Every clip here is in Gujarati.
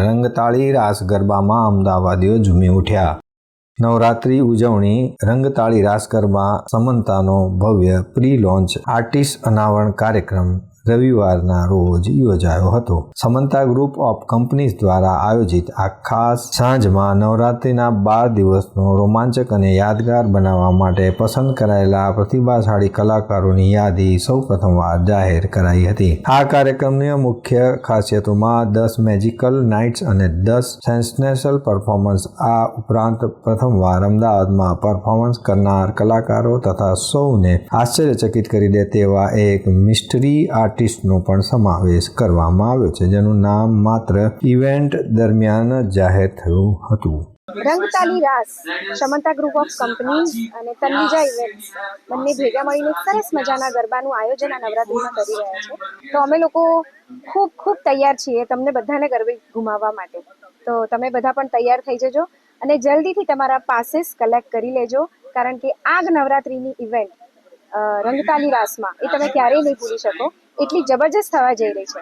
રંગતાળી રાસ ગરબામાં અમદાવાદીઓ ઝૂમી ઉઠ્યા. નવરાત્રી ઉજવણી, રંગતાળી રાસ ગરબા, સમંતાનો ભવ્ય પ્રી લોન્ચ આર્ટિસ્ટ અનાવરણ કાર્યક્રમ રવિવારના રોજ યોજાયો હતો. સમંતા ગ્રુપ ઓફ કંપનીઝ દ્વારા આયોજિત આ ખાસ સાંજમાં નવરાત્રિના બાર દિવસનો રોમાંચક અને યાદગાર બનાવવા માટે પસંદ કરાયેલા પ્રતિભાશાળી કલાકારોની યાદી સૌ પ્રથમવાર જાહેર કરાઈ હતી. આ કાર્યક્રમની મુખ્ય ખાસિયતોમાં દસ મેજિકલ નાઇટ્સ અને દસ સેન્સનેશનલ પરફોર્મન્સ. આ ઉપરાંત પ્રથમવાર અમદાવાદમાં પરફોર્મન્સ કરનાર કલાકારો તથા સૌને આશ્ચર્યચકિત કરી દે તેવા એક મિસ્ટરી આર્ટિસ્ટનો પણ સમાવેશ કરવામાં આવ્યો છે, જેનું નામ માત્ર ઇવેન્ટ દરમિયાન જાહેર થયું હતું. રંગતાલી રાસ, ક્ષમતા ગ્રુપ ઓફ કંપની અને તન્વિજા ઇવેન્ટ્સ બંને ભેગા મળીને સરસ મજાના ગરબાનું આયોજન આ નવરાત્રિમાં કરી રહ્યા છે. તો અમે લોકો ખૂબ ખૂબ તૈયાર છીએ તમને બધાને ગરબે ઘુમાવવા માટે. તો તમે બધા પણ તૈયાર થઈ જજો અને જલ્દીથી તમારા પાસીસ કલેક્ટ કરી લેજો, કારણ કે આગ નવરાત્રિની ઇવેન્ટ રંગતાલી રાસમાં એ તમે ક્યારેય નહીં ભૂલી શકો. એટલી જબરજસ્ત થવા જઈ રહી છે.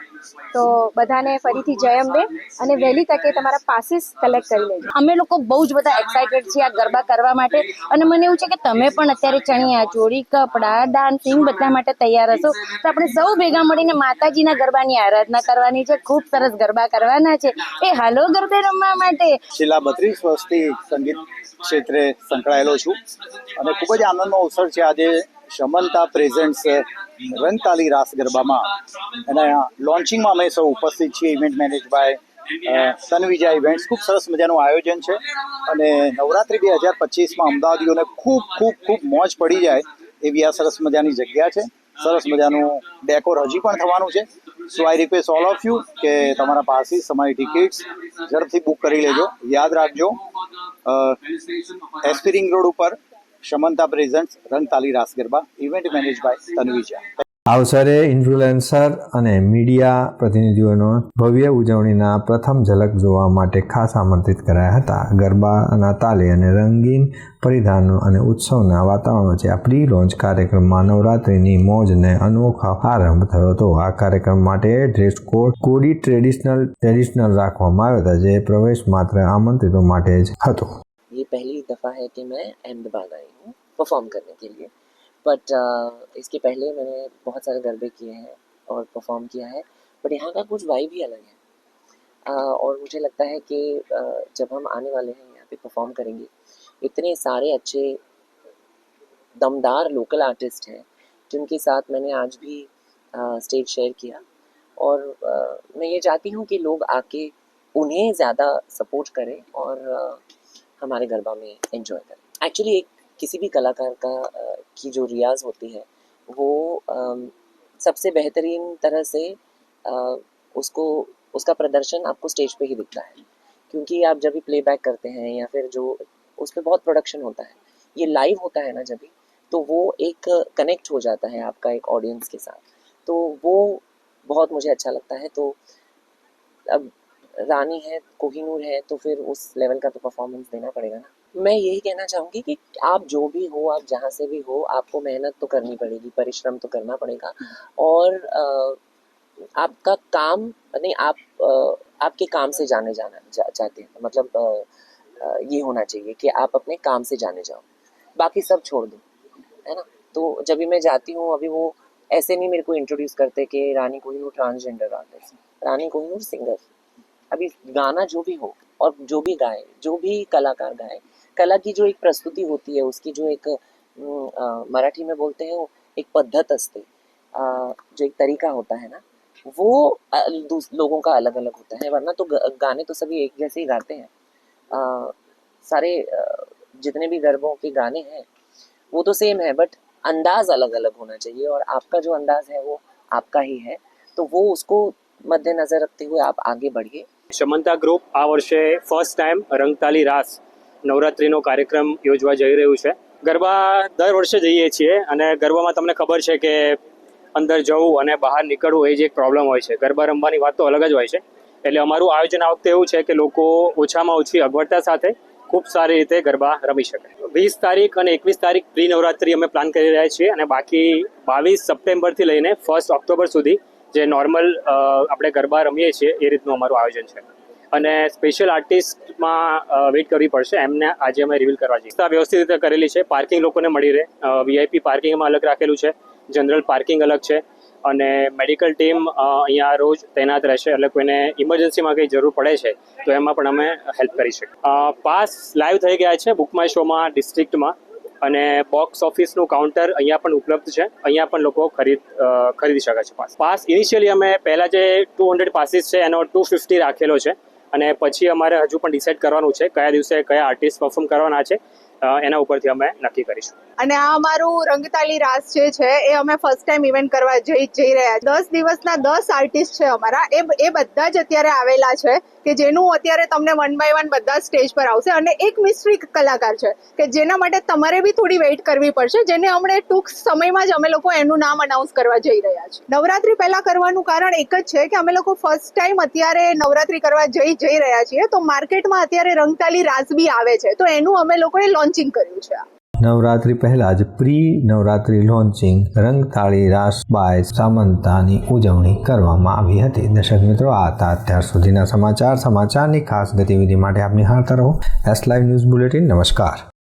તો બધાને ફરીથી જય અંબે અને વહેલી તકે તમારા પાસીસ કલેક્ટ કરી લેજો. અમે લોકો બહુ જ બધા એક્સાઇટેડ છીએ આ ગરબા કરવા માટે અને મને એવું છે કે તમે પણ અત્યારે ચણિયા ચોળી કપડાં ડાન્સિંગ બધા માટે તૈયાર હશો. તો આપણે સૌ ભેગા મળીને માતાજીના ગરબાની આરાધના કરવાની છે. ખૂબ સરસ ગરબા કરવાના છે. એ હાલો ગરબે રમવા માટે. છેલ્લા બત્રીસ વર્ષથી સંગીત ક્ષેત્રે સંકળાયેલો છું. અને ખૂબ જ આનંદનો અવસર છે આજે શમનતા પ્રેઝન્ટ્સ રંગતાલી રાસ ગરબામાં. એના લોન્ચિંગમાં અમે સૌ ઉપસ્થિત છીએ event manage by Sanvija events ખૂબ સરસ મજાનું આયોજન છે. અને નવરાત્રિ બે હજાર પચીસમાં અમદાવાદીઓને ખૂબ ખૂબ ખૂબ મોજ પડી જાય એવી આ સરસ મજાની જગ્યા છે. સરસ મજાનું ડેકોર હજી પણ થવાનું છે. So I request all of you કે તમારા પાસીસ તમારી ટિકિટ્સ ઝડપથી બુક કરી લેજો. યાદ રાખજો. એસ્પિરિંગ રોડ ઉપર Shamanta present Rangtali Raas Garba event manage by Tanvija આ અવસરે ઇન્ફ્લુએન્સર અને મીડિયા પ્રતિનિધિઓનો ભવ્ય ઉજવણીના પ્રથમ ઝલક જોવા માટે ખાસ આમંત્રિત કરાયા હતા. ગરબાના તાલે અને રંગીન પરિધાનો અને ઉત્સવના વાતાવરણ વચ્ચે આ પ્રી લોન્ચ કાર્યક્રમમાં નવરાત્રિની મોજને અનોખો આરંભ થયો હતો. આ કાર્યક્રમ માટે ડ્રેસ કોડ કોડી ટ્રેડિશનલ ટ્રેડિશનલ રાખવામાં આવ્યો હતા, જે પ્રવેશ માત્ર આમંત્રિતો માટે જ હતો. ये पहली दफ़ा है कि मैं अहमदाबाद आई हूँ परफॉर्म करने के लिए। बट इसके पहले मैंने बहुत सारे गरबे किए हैं और परफॉर्म किया है। बट यहाँ का कुछ वाइब ही अलग है। Uh, और मुझे लगता है कि uh, जब हम आने वाले हैं यहाँ पे परफॉर्म करेंगे इतने सारे अच्छे दमदार लोकल आर्टिस्ट हैं जिनके साथ मैंने आज भी स्टेज शेयर किया। और uh, मैं ये चाहती हूँ कि लोग आके उन्हें ज़्यादा सपोर्ट करें और uh, हमारे गरबा में एंजॉय करें। एक्चुअली एक किसी भी कलाकार का की जो रियाज होती है, वो सबसे बेहतरीन तरह से उसको, उसका प्रदर्शन आपको स्टेज पे ही दिखता है। क्योंकि आप जब भी प्लेबैक करते हैं या फिर जो, उस पर बहुत प्रोडक्शन होता है, ये लाइव होता है ना जब भी तो वो एक कनेक्ट हो जाता है आपका एक ऑडियंस के साथ। तो वो बहुत मुझे अच्छा लगता है। तो अब रानी है कोहिनूर है तो फिर उस लेवल का तो परफॉर्मेंस देना पड़ेगा ना। मैं यही कहना चाहूँगी कि आप जो भी हो आप जहाँ से भी हो आपको मेहनत तो करनी पड़ेगी परिश्रम तो करना पड़ेगा। और आपका काम नहीं आप आपके काम से जाने जाना जा, चाहते हैं। मतलब ये होना चाहिए कि आप अपने काम से जाने जाओ। बाकी सब छोड़ दो है ना? तो जब भी मैं जाती हूँ अभी वो ऐसे नहीं मेरे को इंट्रोड्यूस करते कि Rani Kohinoor transgender artist Rani Kohinoor singer अभी गाना जो भी हो और जो भी गाए जो भी कलाकार गाए कला की जो एक प्रस्तुति होती है उसकी जो एक मराठी में बोलते हैं एक पद्धत असते जो एक तरीका होता है ना वो लोगों का अलग अलग होता है वरना तो गाने तो सभी एक जैसे ही गाते हैं। अ, सारे जितने भी गरबों के गाने हैं वो तो सेम है बट अंदाज अलग अलग होना चाहिए और आपका जो अंदाज है वो आपका ही है तो वो उसको मद्देनजर रखते हुए आप आगे बढ़िए। શમંતા ગ્રુપ આ વર્ષે ફર્સ્ટ ટાઈમ રંગતાલી રાસ નવરાત્રિનો કાર્યક્રમ યોજવા જઈ રહ્યું છે. ગરબા દર વર્ષે જઈએ છીએ અને ગરબામાં તમને ખબર છે કે અંદર જવું અને બહાર નીકળવું એ જ એક પ્રોબ્લેમ હોય છે. ગરબા રમવાની વાત તો અલગ જ હોય છે. એટલે અમારું આયોજન આ વખતે એવું છે કે લોકો ઓછામાં ઓછી અગવડતા સાથે ખૂબ સારી રીતે ગરબા રમી શકે. વીસ તારીખ અને એકવીસ તારીખ પ્રી નવરાત્રી અમે પ્લાન કરી રહ્યા છીએ અને બાકી બાવીસ સપ્ટેમ્બરથી લઈને ફર્સ્ટ ઓક્ટોબર સુધી જે નોર્મલ આપણે ગરબા રમીએ છીએ, એ રીતનું અમારું આયોજન છે. અને સ્પેશિયલ આર્ટિસ્ટમાં વેઇટ કરવી પડશે. એમને આજે અમે રિવીલ કરવા જઈએ. આ વ્યવસ્થિત રીતે કરેલી છે. પાર્કિંગ લોકોને મળી રહે. વીઆઈપી પાર્કિંગમાં અલગ રાખેલું છે. જનરલ પાર્કિંગ અલગ છે. અને મેડિકલ ટીમ અહીંયા રોજ તૈનાત રહેશે. એટલે કોઈને ઇમરજન્સીમાં કંઈ જરૂર પડે છે, તો એમાં પણ અમે હેલ્પ કરી શકીએ. પાસ લાઈવ થઈ ગયા છે બુક માય શોમાં ડિસ્ટ્રિક્ટમાં અને બોક્સ ઓફિસનું કાઉન્ટર અહીંયા પણ ઉપલબ્ધ છે. અહીંયા પણ લોકો ખરીદ ખરીદી શકે છે પાસ. પાસ ઇનિશિયલી અમે પહેલાં જે ટુ હંડ્રેડ પાસીસ છે, એનો ટુ ફિફ્ટી રાખેલો છે. અને પછી અમારે હજુ પણ ડિસાઇડ કરવાનું છે, કયા દિવસે કયા આર્ટિસ્ટ પરફોર્મ કરવાના છે. એના ઉપરથી અમે નક્કી કરીશું. અને આ અમારું રંગતાલી રાસ જે છે, એ અમે ફર્સ્ટ ટાઈમ ઇવેન્ટ કરવા જઈ જઈ રહ્યા દસ દિવસના દસ આર્ટિસ્ટ છે અમારા. એ એ બધા જ અત્યારે આવેલા છે કે જેનું અત્યારે તમને વન બાય વન બધા સ્ટેજ પર આવશે. અને એક મિસ્ટ્રી કલાકાર છે કે જેના માટે તમારે બી થોડી વેઇટ કરવી પડશે. જેને હમણે ટૂંક સમયમાં જ અમે લોકો એનું નામ અનાઉન્સ કરવા જઈ રહ્યા છીએ. નવરાત્રી પહેલા કરવાનું કારણ એક જ છે કે અમે લોકો ફર્સ્ટ ટાઈમ અત્યારે નવરાત્રી કરવા જઈ જઈ રહ્યા છીએ. તો માર્કેટમાં અત્યારે રંગતાલી રાસ બી આવે છે. તો એનું અમે લોકોએ લોન્ચિંગ કર્યું છે નવરાત્રી પહેલા જ pre Navratri launching Rangtali, Raas, by, સામંતાની ઉજવણી કરવામાં આવી હતી. દર્શક મિત્રો, આ હતા અત્યાર સુધીના સમાચાર. સમાચારની ખાસ ગતિવિધિ માટે આપની હાથ રહો. એસ લાઈવ ન્યૂઝ બુલેટિન નમસ્કાર.